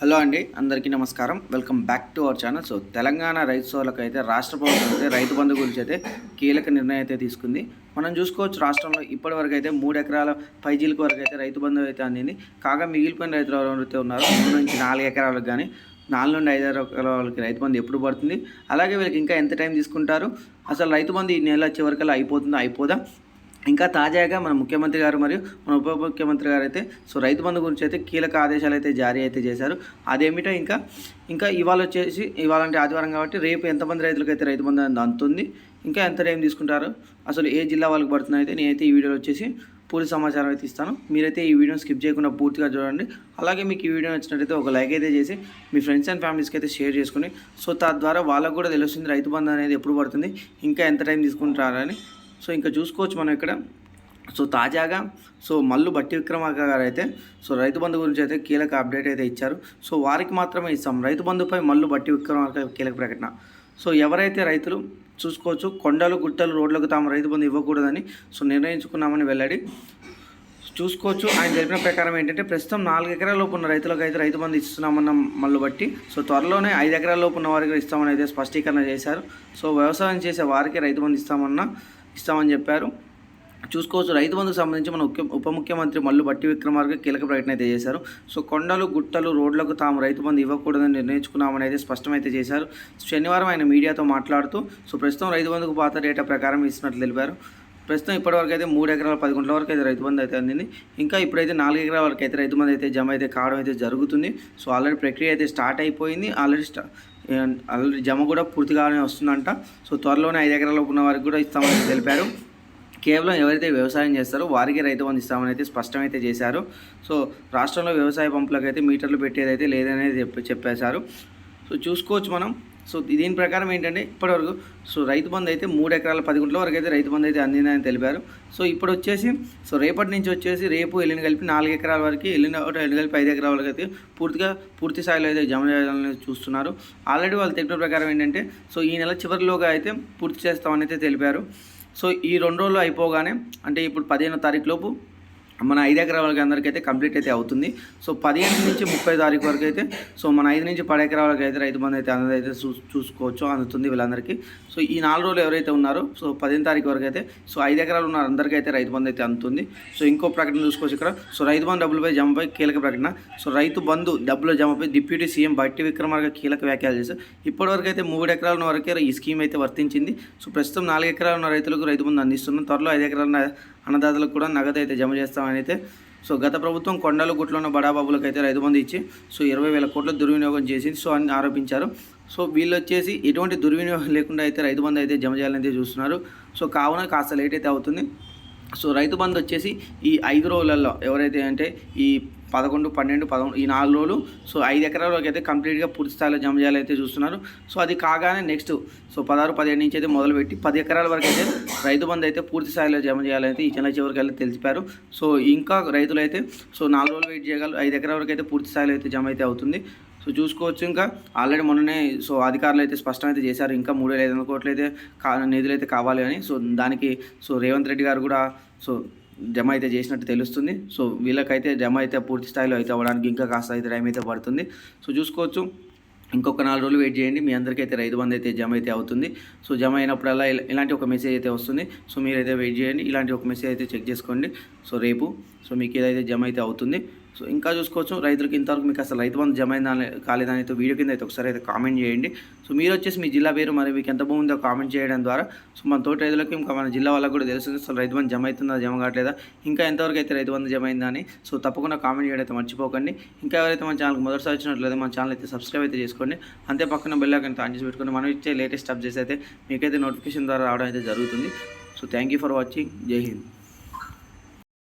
Hello అండి అందరికీ నమస్కారం. Welcome back to our channel. So Telangana రైతు సోలకు అయితే రాష్ట్ర ప్రభుత్వం అయితే రైతు బంధు గురించి అయితే కీలక నిర్ణయం అయితే తీసుకుంది. మనం చూసుకోవచ్చు రాష్ట్రంలో ఇప్పటి వరకు అయితే మూడు ఎకరాల పైజీలకు వరకు అయితే రైతు బంధు అయితే అందింది. కాగా మిగిలిపోయిన రైతులు ఎవరైతే ఉన్నారో మూడు నుంచి నాలుగు ఎకరాలకు కానీ నాలుగు నుండి ఐదు ఎకరాల వాళ్ళకి రైతు బంధు ఎప్పుడు పడుతుంది? అలాగే వీళ్ళకి ఇంకా ఎంత టైం తీసుకుంటారు? అసలు రైతు బంధు ఈ నెల చివరికల్లా అయిపోతుందా? అయిపోదా? ఇంకా తాజాగా మన ముఖ్యమంత్రి గారు మరియు మన ఉప ముఖ్యమంత్రి గారు అయితే సో రైతు బంధు గురించి అయితే కీలక ఆదేశాలు అయితే జారీ అయితే చేశారు. అదేమిటో ఇంకా ఇంకా ఇవాళ వచ్చేసి ఇవాళ అంటే ఆదివారం కాబట్టి రేపు ఎంతమంది రైతులకు అయితే రైతు బంధు అందుతుంది ఇంకా ఎంత టైం తీసుకుంటారు అసలు ఏ జిల్లా వాళ్ళకి పడుతుందో అయితే నేనైతే ఈ వీడియోలో వచ్చేసి పూర్తి సమాచారం అయితే ఇస్తాను. మీరైతే ఈ వీడియోని స్కిప్ చేయకుండా పూర్తిగా చూడండి. అలాగే మీకు ఈ వీడియో నచ్చినట్టయితే ఒక లైక్ అయితే చేసి మీ ఫ్రెండ్స్ అండ్ ఫ్యామిలీస్కి అయితే షేర్ చేసుకుని సో తద్వారా వాళ్ళకు కూడా తెలుస్తుంది రైతు బంధు అనేది ఎప్పుడు పడుతుంది ఇంకా ఎంత టైం తీసుకుంటారని. సో ఇంకా చూసుకోవచ్చు మనం ఇక్కడ. సో తాజాగా సో మల్లు బట్టి విక్రమార్క గారు అయితే సో రైతు బంధు గురించి అయితే కీలక అప్డేట్ అయితే ఇచ్చారు. సో వారికి మాత్రమే ఇస్తాం. రైతు బంధుపై మల్లు బట్టి విక్రమార్క కీలక ప్రకటన. సో ఎవరైతే రైతులు చూసుకోవచ్చు కొండలు గుట్టలు రోడ్లకు తాము రైతు బంధు ఇవ్వకూడదని సో నిర్ణయించుకున్నామని వెల్లడి. చూసుకోవచ్చు ఆయన తెలిపిన ప్రకారం ఏంటంటే ప్రస్తుతం నాలుగు ఎకరాలలోపు ఉన్న రైతులకు అయితే రైతు బంధు ఇస్తున్నామన్న మళ్ళీ బట్టి సో త్వరలోనే ఐదు ఎకరాలలోపు ఉన్న వారికి ఇస్తామని అయితే స్పష్టీకరణ చేశారు. సో వ్యవసాయం చేసే వారికి రైతు బంధు ఇస్తామన్న ఇస్తామని చెప్పారు. చూసుకోవచ్చు రైతు బంధుకు సంబంధించి మన ముఖ్య ఉప ముఖ్యమంత్రి మల్లు బట్టి విక్రమార్క కీలక ప్రకటన అయితే చేశారు. సో కొండలు గుట్టలు రోడ్లకు తాము రైతు బంధు ఇవ్వకూడదని నిర్ణయించుకున్నామని అయితే స్పష్టమైతే చేశారు. శనివారం ఆయన మీడియాతో మాట్లాడుతూ సో ప్రస్తుతం రైతు బంధుకు పాత డేటా ప్రకారం ఇస్తున్నట్లు తెలిపారు. ప్రస్తుతం ఇప్పటివరకు అయితే మూడు ఎకరాల పది గుంటల వరకు అయితే రైతు బంధు అయితే అందింది. ఇంకా ఇప్పుడైతే నాలుగు ఎకరాల వరకు అయితే రైతు బంధు అయితే జమ అయితే కావడం అయితే జరుగుతుంది. సో ఆల్రెడీ ప్రక్రియ అయితే స్టార్ట్ అయిపోయింది. ఆల్రెడీ స్టా ఆల్రెడీ జమ కూడా పూర్తిగానే వస్తుందంట. సో త్వరలోనే ఐదు ఎకరాల ఉన్న వారికి కూడా ఇస్తామని తెలిపారు. కేవలం ఎవరైతే వ్యవసాయం చేస్తారో వారికి రైతు బంధు ఇస్తామని అయితే స్పష్టమైతే చేశారు. సో రాష్ట్రంలో వ్యవసాయ పంపులకు అయితే మీటర్లు పెట్టేదైతే లేదనేది చెప్పి చెప్పేశారు. సో చూసుకోవచ్చు మనం. సో దీని ప్రకారం ఏంటంటే ఇప్పటివరకు సో రైతు బంధు అయితే మూడు ఎకరాల పది గుంటల వరకు అయితే రైతు బంధు అయితే అందిందని తెలిపారు. సో ఇప్పుడు వచ్చేసి సో రేపటి నుంచి వచ్చేసి రేపు ఎల్లుని కలిపి నాలుగు ఎకరాల వరకు ఎల్లుని ఒకటి ఎల్లుని కలిపి ఐదు ఎకరాల వరకు అయితే పూర్తిగా పూర్తి స్థాయిలో అయితే జమ చేయాలని చూస్తున్నారు. ఆల్రెడీ వాళ్ళు తెలిపిన ప్రకారం ఏంటంటే సో ఈ నెల చివరిలోగా అయితే పూర్తి చేస్తామని అయితే తెలిపారు. సో ఈ రెండు రోజులు అయిపోగానే అంటే ఇప్పుడు పదిహేనో తారీఖు లోపు మన ఐదు ఎకరాల వరకు అందరికీ అయితే కంప్లీట్ అయితే అవుతుంది. సో పదిహేను నుంచి ముప్పై తారీఖు వరకు అయితే సో మన ఐదు నుంచి పది ఎకరాల వరకు అయితే రైతు బంధు అయితే అందరూ అయితే చూ చూసుకోవచ్చు అందుతుంది వీళ్ళందరికీ. సో ఈ నాలుగు రోజులు ఎవరైతే ఉన్నారో సో పదిహేను తారీఖు వరకు అయితే సో ఐదు ఎకరాలు ఉన్న అందరికీ అయితే రైతు బంధు అయితే అందుతుంది. సో ఇంకో ప్రకటన చూసుకోవచ్చు ఇక్కడ. సో రైతు బంధు డబ్బులపై జమపై కీలక ప్రకటన. సో రైతు బంధు డబ్బుల జమపై డిప్యూటీ సీఎం బట్టి విక్రమార్క కీలక వ్యాఖ్యలు చేశారు. ఇప్పటివరకు అయితే మూడు ఎకరాల ఉన్న వరకే ఈ స్కీమ్ అయితే వర్తించింది. సో ప్రస్తుతం నాలుగు ఎకరాలు ఉన్న రైతులకు రైతు బంధు అందిస్తున్నాం. త్వరలో ఐదు ఎకరాల అన్నదాతలకు కూడా నగదు అయితే జమ చేస్తామని అయితే సో గత ప్రభుత్వం కొండలు గుట్లో ఉన్న బడాబాబులకు అయితే రైతు బంధు ఇచ్చి సో ఇరవై వేల కోట్ల దుర్వినియోగం చేసింది. సో అని ఆరోపించారు. సో వీళ్ళు వచ్చేసి ఎటువంటి దుర్వినియోగం లేకుండా అయితే రైతు బంధు అయితే జమ చేయాలని అయితే చూస్తున్నారు. సో కావున కాస్త లేట్ అయితే అవుతుంది. సో రైతు బంధు వచ్చేసి ఈ ఐదు రోజులలో ఎవరైతే అంటే ఈ పదకొండు పన్నెండు పదకొండు ఈ నాలుగు రోజులు. సో ఐదు ఎకరాల వరకు అయితే కంప్లీట్గా పూర్తి స్థాయిలో జమ చేయాలైతే చూస్తున్నారు. సో అది కాగానే నెక్స్ట్ సో పదహారు పదిహేడు నుంచి అయితే మొదలుపెట్టి పది ఎకరాల వరకు అయితే రైతు బంధు అయితే పూర్తి స్థాయిలో జమ చేయాలైతే ఈ చిన్న చివరికి అయితే తెలిపారు. సో ఇంకా రైతులు అయితే సో నాలుగు రోజులు వెయిట్ చేయగలరు. ఐదు ఎకరాల వరకు అయితే పూర్తి స్థాయిలో అయితే జమ అయితే అవుతుంది. సో చూసుకోవచ్చు ఇంకా. ఆల్రెడీ మొన్ననే సో అధికారులు అయితే స్పష్టం అయితే చేశారు. ఇంకా మూడు వేల ఐదు వందల కోట్లు అయితే కా నిధులు అయితే కావాలి అని. సో దానికి సో రేవంత్ రెడ్డి గారు కూడా సో జమ అయితే చేసినట్టు తెలుస్తుంది. సో వీళ్ళకైతే జమ అయితే పూర్తి స్థాయిలో అయితే అవ్వడానికి ఇంకా కాస్త అయితే టైం అయితే పడుతుంది. సో చూసుకోవచ్చు. ఇంకొక నాలుగు రోజులు వెయిట్ చేయండి. మీ అందరికీ అయితే రైతు బంధు అయితే జమ అయితే అవుతుంది. సో జమ అయినప్పుడల్లా ఇలాంటి ఒక మెసేజ్ అయితే వస్తుంది. సో మీరైతే వెయిట్ చేయండి. ఇలాంటి ఒక మెసేజ్ అయితే చెక్ చేసుకోండి. సో రేపు. సో మీకు ఏదైతే జమ అయితే అవుతుంది సో ఇంకా చూసుకోవచ్చు. రైతులకు ఇంతవరకు మీకు అసలు రైతు బంధు జమ అయిందా లే- కాలేదా వీడియో కింద అయితే ఒకసారి అయితే కామెంట్ చేయండి. సో మీరు వచ్చేసి మీ జిల్లా పేరు మరి మీకు ఎంత బాగుందో కామెంట్ చేయడం ద్వారా. సో మన తోటి రైతులకు ఇంకా మన జిల్లా వాళ్ళకు కూడా తెలుస్తుంది. అసలు రైతు బంధు జమ అవుతుందా జమ కావట్లేదా ఇంకా ఎంతవరకు అయితే రైతు బంధు జమ అయిందా అని. సో తప్పకుండా కామెంట్ చేయడం అయితే మర్చిపోకండి. ఇంకా ఎవరైతే మన ఛానల్కి మొదటిసారి వచ్చినట్లయితే మన ఛానల్ అయితే సబ్స్క్రైబ్ అయితే చేసుకోండి. అంతే పక్కన బెల్ ఐకాన్ ఆన్ చేసి పెట్టుకోండి. మనం ఇచ్చే లేటెస్ట్ అప్డేట్స్ అయితే మీకైతే నోటిఫికేషన్ ద్వారా రావడం అయితే జరుగుతుంది. So thank you for watching. జై హింద్.